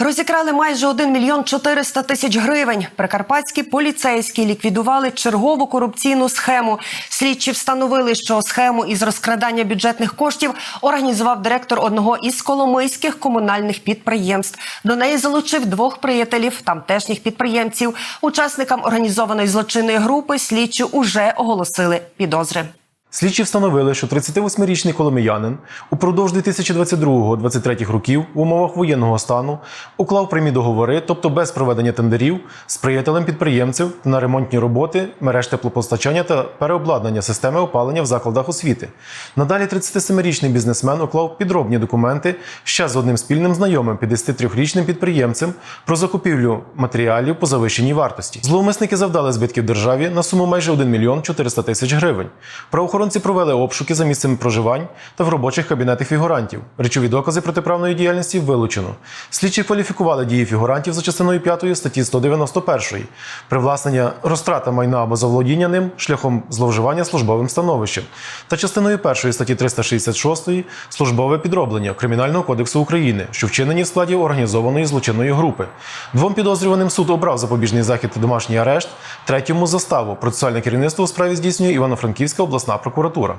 Розікрали майже 1 мільйон 400 тисяч гривень. Прикарпатські поліцейські ліквідували чергову корупційну схему. Слідчі встановили, що схему із розкрадання бюджетних коштів організував директор одного із коломийських комунальних підприємств. До неї залучив двох приятелів тамтешніх підприємців. Учасникам організованої злочинної групи слідчі уже оголосили підозри. Слідчі встановили, що 38-річний коломиянин упродовж 2022-2023 років в умовах воєнного стану уклав прямі договори, тобто без проведення тендерів, з приятелем підприємців на ремонтні роботи, мереж теплопостачання та переобладнання системи опалення в закладах освіти. Надалі 37-річний бізнесмен уклав підробні документи ще з одним спільним знайомим 53-річним підприємцем про закупівлю матеріалів по завищеній вартості. Зловмисники завдали збитків державі на суму майже 1 мільйон 400 тисяч гривень. Провели обшуки за місцем проживань та в робочих кабінетах фігурантів. Речові докази протиправної діяльності вилучено. Слідчі кваліфікували дії фігурантів за частиною 5 статті 191 привласнення розтрата майна або заволодіння ним шляхом зловживання службовим становищем та частиною 1 статті 366 службове підроблення Кримінального кодексу України, що вчинені в складі організованої злочинної групи. Двом підозрюваним суд обрав запобіжний захід та домашній арешт, третьому заставу. Процесуальне керівництво у справі здійснює Івано-Франківська обласна прокуратура.